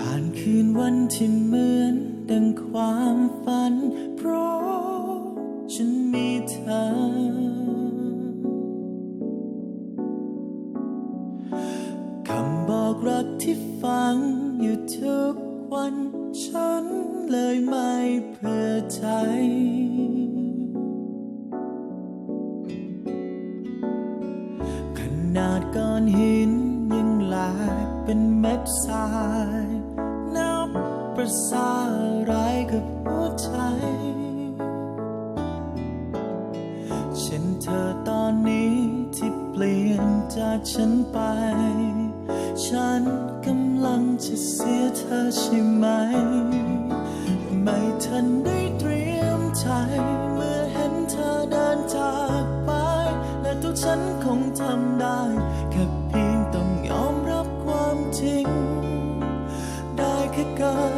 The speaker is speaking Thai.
ผ่านคืนวันที่เหมือนดังความฝัน เพราะฉันมีเธอ คำบอกรักที่ฟังอยู่ทุกวัน ฉันเลยไม่เพื่อใจ ขนาดก้อนหิายนับประสาอะไรกับหัวใจฉันเธอตอนนี้ที่เปลี่ยนจากฉันไป ฉันกำลังจะเสียเธอใช่ไหม ไม่ทันได้เตรียมใจเมื่อเห็นเธอเดินจากไป และตัวฉันคงทำได้แค่ เพี